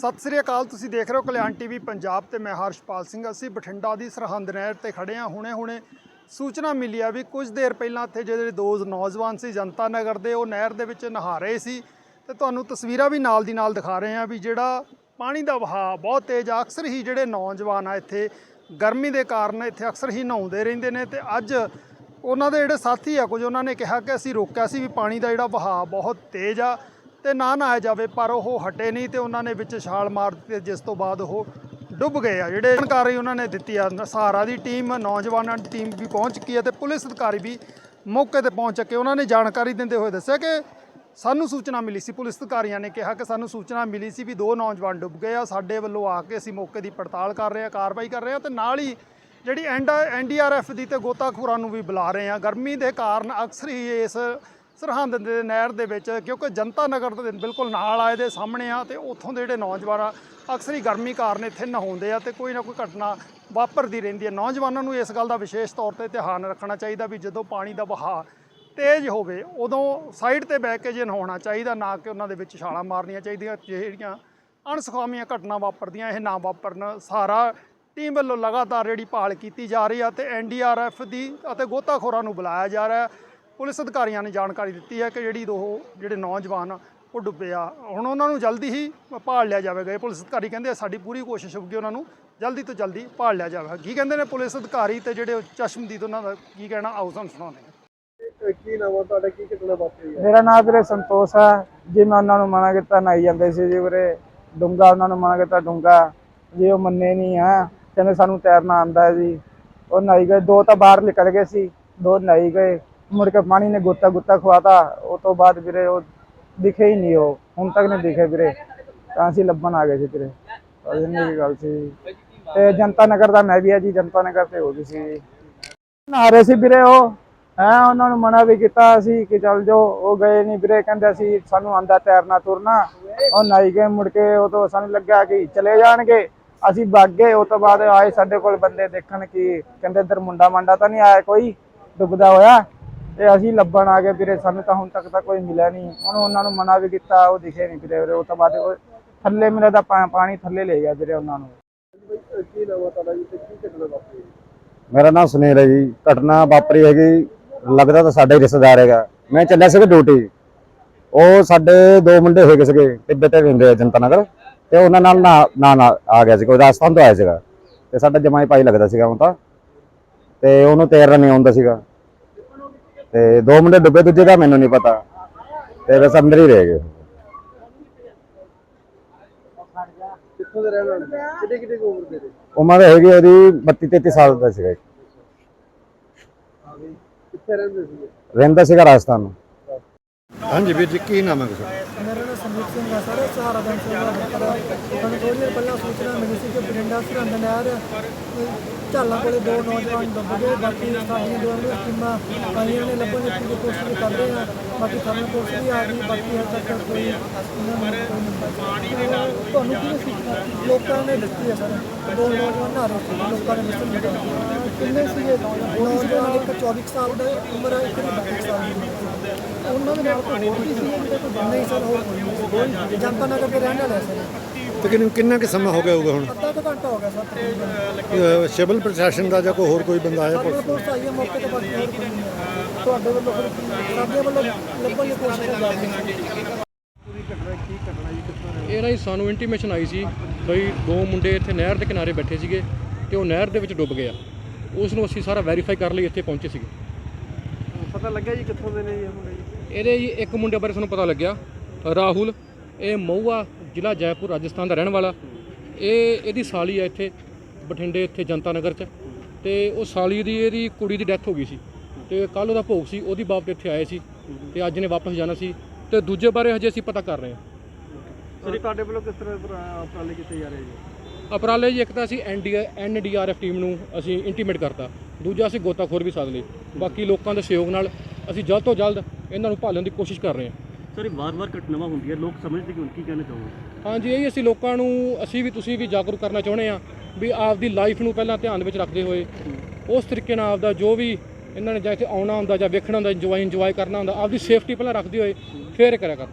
ਸਤਿ ਸ੍ਰੀ ਅਕਾਲ, ਤੁਸੀਂ ਦੇਖ ਰਹੇ ਹੋ ਕਲਿਆਣ ਟੀਵੀ ਪੰਜਾਬ ਤੇ ਮੈਂ ਹਰਸ਼ਪਾਲ ਸਿੰਘ। ਅਸੀਂ ਬਠਿੰਡਾ ਦੀ ਸਰਹੰਦ ਨਹਿਰ ਤੇ ਖੜੇ ਹਾਂ। ਹੁਣੇ-ਹੁਣੇ ਸੂਚਨਾ ਮਿਲੀ ਆ ਵੀ ਕੁਝ ਦੇਰ ਪਹਿਲਾਂ ਇੱਥੇ ਜਿਹੜੇ ਦੋ ਨੌਜਵਾਨ ਸੀ ਜਨਤਾ ਨਗਰ ਦੇ, ਉਹ ਨਹਿਰ ਦੇ ਵਿੱਚ ਨਹਾ ਰਹੇ ਸੀ। ਤੇ ਤੁਹਾਨੂੰ ਤਸਵੀਰਾਂ ਵੀ ਨਾਲ ਦੀ ਨਾਲ ਦਿਖਾ ਰਹੇ ਹਾਂ ਵੀ ਜਿਹੜਾ ਪਾਣੀ ਦਾ ਵਹਾਅ ਬਹੁਤ ਤੇਜ਼ ਆ। ਅਕਸਰ ਹੀ ਜਿਹੜੇ ਨੌਜਵਾਨ ਆ ਇੱਥੇ ਗਰਮੀ ਦੇ ਕਾਰਨ ਇੱਥੇ ਅਕਸਰ ਹੀ ਨਹਾਉਂਦੇ ਰਹਿੰਦੇ ਨੇ ਤੇ ਅੱਜ ਉਹਨਾਂ ਦੇ ਜਿਹੜੇ ਸਾਥੀ ਆ, ਕੁਝ ਉਹਨਾਂ ਨੇ ਕਿਹਾ ਕਿ ਅਸੀਂ ਰੋਕਿਆ ਸੀ ਵੀ ਪਾਣੀ ਦਾ ਜਿਹੜਾ ਵਹਾਅ ਬਹੁਤ ਤੇਜ਼ ਆ। ਤੇ ਨਾ ਨਹਾਇਆ ਜਾਵੇ, ਪਰ ਉਹ ਹਟੇ ਨਹੀਂ ਤੇ ਉਹਨਾਂ ਨੇ ਵਿੱਚ ਛਾਲ ਮਾਰ ਦਿੱਤੀ ਜਿਸ ਤੋਂ ਬਾਅਦ ਉਹ ਡੁੱਬ ਗਏ ਆ। ਜਿਹੜੇ ਜਾਣਕਾਰੀ ਉਹਨਾਂ ਨੇ ਦਿੱਤੀ ਆ ਸਹਾਰਾ ਦੀ ਟੀਮ, ਨੌਜਵਾਨਾਂ ਦੀ ਟੀਮ ਵੀ ਪਹੁੰਚ ਚੁੱਕੀ ਹੈ ਤੇ ਪੁਲਿਸ ਅਧਿਕਾਰੀ ਵੀ ਮੌਕੇ ਤੇ ਪਹੁੰਚ ਕੇ ਉਹਨਾਂ ਨੇ ਜਾਣਕਾਰੀ ਦਿੰਦੇ ਹੋਏ ਦੱਸਿਆ ਕਿ ਸਾਨੂੰ ਸੂਚਨਾ ਮਿਲੀ ਸੀ, ਪੁਲਿਸ ਅਧਿਕਾਰੀਆਂ ਨੇ ਕਿਹਾ ਕਿ ਸਾਨੂੰ ਸੂਚਨਾ ਮਿਲੀ ਸੀ ਵੀ ਦੋ ਨੌਜਵਾਨ ਡੁੱਬ ਗਏ ਆ, ਸਾਡੇ ਵੱਲੋਂ ਆ ਕੇ ਅਸੀਂ ਮੌਕੇ ਦੀ ਪੜਤਾਲ ਕਰ ਰਹੇ ਆ, ਕਾਰਵਾਈ ਕਰ ਰਹੇ ਆ ਤੇ ਨਾਲ ਹੀ ਜਿਹੜੀ ਐਨਡੀਆਰਐਫ ਦੀ ਤੇ ਗੋਤਾਖੋਰਾਂ ਨੂੰ ਵੀ ਬੁਲਾ ਰਹੇ ਆ। ਗਰਮੀ ਦੇ ਕਾਰਨ ਅਕਸਰ ਹੀ ਇਸ ਸਰਹੰਦ ਦੇ ਨਹਿਰ ਦੇ ਵਿੱਚ, ਕਿਉਂਕਿ ਜਨਤਾ ਨਗਰ ਦੇ ਬਿਲਕੁਲ ਨਾਲ ਆਏ ਦੇ ਸਾਹਮਣੇ ਆ ਤੇ ਉੱਥੋਂ ਦੇ ਜਿਹੜੇ ਨੌਜਵਾਨ ਆ, ਅਕਸਰ ਹੀ ਗਰਮੀ ਕਾਰਨ ਇੱਥੇ ਨਹਾਉਂਦੇ ਆ ਤੇ ਕੋਈ ਨਾ ਕੋਈ ਘਟਨਾ ਵਾਪਰਦੀ ਰਹਿੰਦੀ ਹੈ। ਨੌਜਵਾਨਾਂ ਨੂੰ ਇਸ ਗੱਲ ਦਾ ਵਿਸ਼ੇਸ਼ ਤੌਰ ਤੇ ਧਿਆਨ ਰੱਖਣਾ ਚਾਹੀਦਾ ਵੀ ਜਦੋਂ ਪਾਣੀ ਦਾ ਵਹਾਅ ਤੇਜ਼ ਹੋਵੇ, ਉਦੋਂ ਸਾਈਡ ਤੇ ਬਹਿ ਕੇ ਜੇ ਨਹਾਉਣਾ ਚਾਹੀਦਾ, ਨਾ ਕਿ ਉਹਨਾਂ ਦੇ ਵਿੱਚ ਛਾਲਾਂ ਮਾਰਨੀਆਂ ਚਾਹੀਦੀਆਂ, ਜਿਹੜੀਆਂ ਅਣਸੁਖਾਵੀਆਂ ਘਟਨਾ ਵਾਪਰਦੀਆਂ, ਇਹ ਨਾ ਵਾਪਰਨ। ਸਾਰਾ ਟੀਮ ਵੱਲੋਂ ਲਗਾਤਾਰ ਜਿਹੜੀ ਭਾਲ ਕੀਤੀ ਜਾ ਰਹੀ ਆ ਤੇ ਐਨਡੀਆਰਐਫ ਦੀ ਅਤੇ ਗੋਤਾਖੋਰਾਂ ਨੂੰ ਬੁਲਾਇਆ ਜਾ ਰਿਹਾ। ਪੁਲਿਸ ਅਧਿਕਾਰੀਆਂ ਨੇ ਜਾਣਕਾਰੀ ਦਿੱਤੀ ਹੈ ਕਿ ਜਿਹੜੀ ਦੋ ਜਿਹੜੇ ਨੌਜਵਾਨ ਆ, ਉਹ ਡੁੱਬੇ ਆ। ਹੁਣ ਉਹਨਾਂ ਨੂੰ ਜਲਦੀ ਹੀ ਭਾਲ ਲਿਆ ਜਾਵੇਗਾ। ਇਹ ਪੁਲਿਸ ਅਧਿਕਾਰੀ ਕਹਿੰਦੇ ਆ, ਸਾਡੀ ਪੂਰੀ ਕੋਸ਼ਿਸ਼ ਹੋਊਗੀ ਉਹਨਾਂ ਨੂੰ ਜਲਦੀ ਤੋਂ ਜਲਦੀ ਭਾਲ ਲਿਆ ਜਾਵੇਗਾ। ਕੀ ਕਹਿੰਦੇ ਨੇ ਪੁਲਿਸ ਅਧਿਕਾਰੀ ਤੇ ਜਿਹੜੇ ਚਸ਼ਮਦੀਦ ਉਹਨਾਂ ਦਾ ਕੀ ਕਹਿਣਾ? ਆਓ ਤੁਹਾਨੂੰ ਸੁਣਾਉਂਦੇ ਹਾਂ। ਕੀ ਨਾਮ ਆ? ਤੁਹਾਡਾ ਕੀ ਘਟਨਾ ਵਾਪਰੀ ਹੈ ਮੇਰਾ ਨਾਮ ਵੀਰੇ ਸੰਤੋਸ਼ ਹੈ ਜੀ ਮੈਂ ਉਹਨਾਂ ਨੂੰ ਮਨਾ ਕੀਤਾ ਨਹਾਈ ਜਾਂਦੇ ਸੀ ਜੀ ਵੀਰੇ। ਡੂੰਗਾ ਉਹਨਾਂ ਨੂੰ ਮਨਾ ਕੀਤਾ ਡੂੰਗਾ ਜੀ ਉਹ ਮੰਨੇ ਨਹੀਂ ਆ ਕਹਿੰਦੇ ਸਾਨੂੰ ਤੈਰਨਾ ਆਂਦਾ ਜੀ। ਉਹ ਨਹਾਈ ਗਏ। ਦੋ ਤਾਂ ਬਾਹਰ ਨਿਕਲ ਗਏ ਸੀ। ਦੋ ਨਹਾਈ ਗਏ। ਮੁੜ ਕੇ ਪਾਣੀ ਨੇ ਗੋਤਾ ਗੋਤਾ ਖਵਾਤਾ, ਉਹ ਤੋਂ ਬਾਅਦ ਵੀਰੇ ਉਹ ਦਿਖੇ ਹੀ ਨਹੀਂ ਉਹ, ਹੁਣ ਤੱਕ ਨਹੀਂ ਦਿਖੇ ਵੀਰੇ। ਤਾਂ ਅਸੀਂ ਲੱਭਣ ਆ ਗਏ ਸੀ ਵੀਰੇ। ਔਰ ਇੰਨੀ ਗੱਲ ਸੀ? ਤੇ ਜਨਤਾ ਨਗਰ ਦਾ ਮੈਂ ਵੀ ਆ ਜੀ, ਜਨਤਾ ਨਗਰ ਤੇ ਹੋ ਗਈ ਸੀ। ਜੀ ਰਹੇ ਸੀ ਵੀਰੇ ਉਹ, ਹੈ, ਉਹਨਾਂ ਨੂੰ ਮਨਾ ਵੀ ਕੀਤਾ ਸੀ ਕਿ ਚੱਲ ਜਾਓ, ਉਹ ਗਏ ਨਹੀਂ ਵੀਰੇ, ਕਹਿੰਦੇ ਸੀ ਸਾਨੂੰ ਆਂਦਾ ਤੈਰਨਾ ਤੁਰਨਾ। ਉਹ ਨਾਈ ਗਏ, ਮੁੜ ਕੇ ਉਹ ਤੋਂ ਸਾਨੂੰ ਲੱਗਿਆ ਕਿ ਚਲੇ ਜਾਣਗੇ। ਅਸੀਂ ਭੱਗ ਗਏ, ਉਹ ਤੋਂ ਬਾਅਦ ਆਏ ਸਾਡੇ ਕੋਲ ਬੰਦੇ ਦੇਖਣ ਕਿ ਕਹਿੰਦੇ ਇਧਰ ਮੁੰਡਾ ਮੰਡਾ ਤਾਂ ਨਹੀਂ ਆਇਆ ਕੋਈ, ਡੁੱਬਦਾ ਹੋਇਆ। ਤੇ ਅਸੀਂ ਲੱਭਣ ਆ ਗਏ ਵੀਰੇ, ਸਾਨੂੰ ਤਾਂ ਹੁਣ ਤੱਕ ਤਾਂ ਕੋਈ ਮਿਲਿਆ ਨਹੀਂ। ਉਹਨੂੰ ਉਹਨਾਂ ਨੂੰ ਮਨਾ ਵੀ ਕੀਤਾ, ਉਹ ਦਿਖੇ ਨਹੀਂ ਵੀਰੇ ਵੀਰੇ ਉਹ ਤੋਂ ਬਾਅਦ ਉਹ ਥੱਲੇ ਮੇਰੇ ਦਾ ਪਾਣੀ ਥੱਲੇ ਲੈ ਗਿਆ ਵੀਰੇ ਉਹਨਾਂ ਨੂੰ। ਮੇਰਾ ਨਾਮ ਸੁਨੀਲ ਹੈ ਜੀ, ਘਟਨਾ ਵਾਪਰੀ ਹੈਗੀ, ਲੱਗਦਾ ਤਾਂ ਸਾਡਾ ਹੀ ਰਿਸ਼ਤੇਦਾਰ ਹੈਗਾ। ਮੈਂ ਚੱਲਿਆ ਸੀਗਾ ਡਿਊਟੀ ਉਹ ਸਾਡੇ ਦੋ ਮੁੰਡੇ ਹੈਗੇ ਸੀਗੇ, ਟਿੱਬੇ ਤੇ ਰਹਿੰਦੇ ਆ ਜਨਤਾ ਨਗਰ। ਤੇ ਉਹਨਾਂ ਨਾਲ ਨਾ ਨਾ ਆ ਗਿਆ ਸੀ ਉਹ ਰਾਜਸਥਾਨ ਤੋਂ ਆਇਆ ਸੀਗਾ। ਤੇ ਸਾਡਾ ਜਮਾਈ ਭਾਈ ਲੱਗਦਾ ਸੀਗਾ ਉਹ ਤਾਂ। ਤੇ ਉਹਨੂੰ ਤੈਰਨਾ ਨਹੀਂ ਆਉਂਦਾ ਸੀਗਾ। ਤੇ ਦੋ ਮੁੰਡੇ ਡੁੱਬੇ ਦੂਜੇ ਦਾ ਮੈਨੂੰ ਨਹੀਂ ਪਤਾ। ਤੇ ਬਸ ਅੰਦਰ ਹੀ ਰਹਿ ਗਏ। ਕਿੱਥੋਂ ਦੇ ਰਹਿਣ ਵਾਲੇ? ਕਿਹੜੇ ਕਿਹੜੇ ਉਮਰ ਦੇ ਨੇ ਉਮਰ ਹੈਗੀ ਉਹਦੀ 32 33 ਸਾਲ ਦਾ ਸੀਗਾ ਕਿੱਥੇ ਰਹਿੰਦੇ ਸੀ ਰਹਿੰਦਾ ਸੀਗਾ ਰਾਜਸਥਾਨ ਹਾਂਜੀ ਵੀਰ ਜੀ ਕੀ ਨਾਮ ਹੈ ਤੁਹਾਡਾ? ਮੇਰਾ ਨਾਮ ਸੰਦੀਪ ਸਿੰਘ ਹੈ ਸਰ ਸਹਾਰਾ ਬੈਂਕ ਤੋਂ ਮੈਂ ਕਰ ਸਾਨੂੰ ਥੋੜੀ ਦੇਰ ਪਹਿਲਾਂ ਸੂਚਨਾ ਮਿਲੀ ਸੀ ਕਿ ਬਰਿੰਡਾ ਸਰਹੰਦ ਨਹਿਰ ਝਾਲਾਂ ਕੋਲੇ ਦੋ ਨੌਜਵਾਨ ਡੁੱਬ ਗਏ, ਬਾਕੀ ਸਾਡੀਆਂ ਦੋ ਟੀਮਾਂ ਆਈਆਂ ਨੇ, ਲੱਭਣ ਦੀ ਪੂਰੀ ਕੋਸ਼ਿਸ਼ ਕਰ ਰਹੇ ਆ। ਬਾਕੀ ਥਰਮਲ ਪੁਲਿਸ ਵੀ ਆ ਗਈ, ਬਾਕੀ ਹਜੇ ਤੱਕ ਕੋਈ ਉਹਨਾਂ ਨੂੰ ਕੋਈ ਨਹੀਂ ਤੁਹਾਨੂੰ ਕੀ ਸੂਚਨਾ? ਲੋਕਾਂ ਨੇ ਦਿੱਤੀ ਹੈ ਸਰ। ਦੋ ਨੌਜਵਾਨ ਨਹਾ ਰਹੇ ਲੋਕਾਂ ਨੇ ਦੱਸਣ ਦਿੱਤਾ ਕਿੰਨੇ ਸੀਗੇ? ਨੌਜਵਾਨ ਇੱਕ 24 ਸਾਲ ਦਾ ਉਮਰ ਹੈ ਇੱਕ ਦੀ 32 ਸਾਲ ਦੀ ਉਹਨਾਂ ਦੇ ਨਾਲ ਕੋਈ ਹੋਰ ਵੀ ਸੀ ਨਹੀਂ ਸਰ ਹੋਰ ਕੋਈ ਜਨਤਾ ਨਗਰ ਦੇ ਰਹਿਣ ਵਾਲੇ ਸਰ। ਤਕਰੀਬਨ ਕਿੰਨਾ ਕੁ ਸਮਾਂ ਹੋ ਗਿਆ ਹੋਊਗਾ ਹੁਣ? ਅੱਧਾ ਕੁ ਘੰਟਾ ਹੋ ਗਿਆ ਸਰ। ਤਕਰੀਬਨ ਅਹ ਸਿਵਲ ਪ੍ਰਸ਼ਾਸਨ ਦਾ ਜਾਂ ਕੋਈ ਹੋਰ ਕੋਈ ਬੰਦਾ ਆਇਆ ਸਾਡੇ ਕੋਲ ਆਈ ਹੈ ਮੌਕੇ ਤੇ ਬਾਕੀ ਹੋਰ ਕੋਈ ਨਹੀਂ ਆਇਆ। ਤੁਹਾਡੇ ਵੱਲੋਂ ਫਿਰ ਕੀ- ਸਾਡੇ ਵੱਲੋਂ ਲੱਭਣ ਦੀ ਕੋਸ਼ਿਸ਼ ਕਰ ਰਹੇ ਹਾਂ। ਇਹ ਜੀ ਸਾਨੂੰ ਇੰਟੀਮੇਸ਼ਨ ਆਈ ਸੀ ਬਈ ਦੋ ਮੁੰਡੇ ਇੱਥੇ ਨਹਿਰ ਦੇ ਕਿਨਾਰੇ ਬੈਠੇ ਸੀਗੇ ਤੇ ਉਹ ਨਹਿਰ ਦੇ ਵਿੱਚ ਡੁੱਬ ਗਏ ਆ। ਉਸ ਨੂੰ ਅਸੀਂ ਸਾਰਾ ਵੈਰੀਫਾਈ ਕਰਨ ਲਈ ਇੱਥੇ ਪਹੁੰਚੇ ਸੀਗੇ। ਪਤਾ ਲੱਗਿਆ ਜੀ ਕਿੱਥੋਂ ਦੇ ਨੇ ਜੀ ਇਹ ਮੁੰਡੇ ਜੀ? ਇਹਦੇ ਜੀ ਇੱਕ ਮੁੰਡੇ ਬਾਰੇ ਸਾਨੂੰ ਪਤਾ ਲੱਗਿਆ ਰਾਹੁਲ ਇਹ ਮਊਆ ਜ਼ਿਲ੍ਹਾ ਜੈਪੁਰ ਰਾਜਸਥਾਨ ਦਾ ਰਹਿਣ ਵਾਲਾ। ਇਹ ਇਹਦੀ ਸਾਲੀ ਆ ਇੱਥੇ ਬਠਿੰਡੇ ਇੱਥੇ ਜਨਤਾ ਨਗਰ 'ਚ। ਤੇ ਉਹ ਸਾਲੀ ਦੀ ਇਹਦੀ ਕੁੜੀ ਦੀ ਡੈਥ ਹੋ ਗਈ ਸੀ। ਤੇ ਕੱਲ ਉਹਦਾ ਭੋਗ ਸੀ ਉਹਦੀ ਬਾਪ ਇੱਥੇ ਆਏ ਸੀ। ਤੇ ਅੱਜ ਨੇ ਵਾਪਸ ਜਾਣਾ ਸੀ। ਤੇ ਦੂਜੇ ਬਾਰੇ ਹਜੇ ਅਸੀਂ ਪਤਾ ਕਰ ਰਹੇ ਹਾਂ। ਸਰ ਤੁਹਾਡੇ ਵੱਲੋਂ ਕਿਸ ਤਰ੍ਹਾਂ ਉਪਰਾਲੇ ਕੀਤੇ ਜਾ ਰਹੇ ਜੀ? ਉਪਰਾਲੇ ਜੀ ਇੱਕ ਤਾਂ ਅਸੀਂ ਐਨਡੀ ਐਨਡੀਆਰਐਫ ਟੀਮ ਨੂੰ ਅਸੀਂ ਇੰਟੀਮੇਟ ਕਰਤਾ। ਦੂਜਾ ਅਸੀਂ ਗੋਤਾਖੋਰ ਵੀ ਸਾਧ ਲਏ। ਬਾਕੀ ਲੋਕਾਂ ਦੇ ਸਹਿਯੋਗ ਨਾਲ ਅਸੀਂ ਜਲਦ ਤੋਂ ਜਲਦ ਇਹਨਾਂ ਨੂੰ ਭਾਲਣ ਦੀ ਕੋਸ਼ਿਸ਼ ਕਰ ਰਹੇ ਹਾਂ। ਸਰ ਇਹ ਵਾਰ-ਵਾਰ ਘਟਨਾਵਾਂ ਹੁੰਦੀਆਂ, ਲੋਕ ਸਮਝਦੇ ਕਿ ਹੁਣ ਕੀ ਕਹਿਣਾ ਚਾਹੋਗੇ? ਹਾਂਜੀ, ਇਹ ਅਸੀਂ ਲੋਕਾਂ ਨੂੰ, ਅਸੀਂ ਵੀ ਤੁਸੀਂ ਵੀ ਜਾਗਰੂਕ ਕਰਨਾ ਚਾਹੁੰਦੇ ਆ ਵੀ ਆਪਦੀ ਲਾਈਫ ਨੂੰ ਪਹਿਲਾਂ ਧਿਆਨ ਵਿੱਚ ਰੱਖਦੇ ਹੋਏ, ਉਸ ਤਰੀਕੇ ਨਾਲ ਆਪਦਾ ਜੋ ਵੀ ਇਹਨਾਂ ਨੇ ਜਾਂ ਇੱਥੇ ਆਉਣਾ ਹੁੰਦਾ ਜਾਂ ਵੇਖਣਾ ਹੁੰਦਾ ਇੰਜੋਏ ਇੰਜੋਏ ਕਰਨਾ ਹੁੰਦਾ, ਆਪਦੀ ਸੇਫਟੀ ਪਹਿਲਾਂ ਰੱਖਦੇ ਹੋਏ ਫੇਰ ਕਰਿਆ ਕਰ।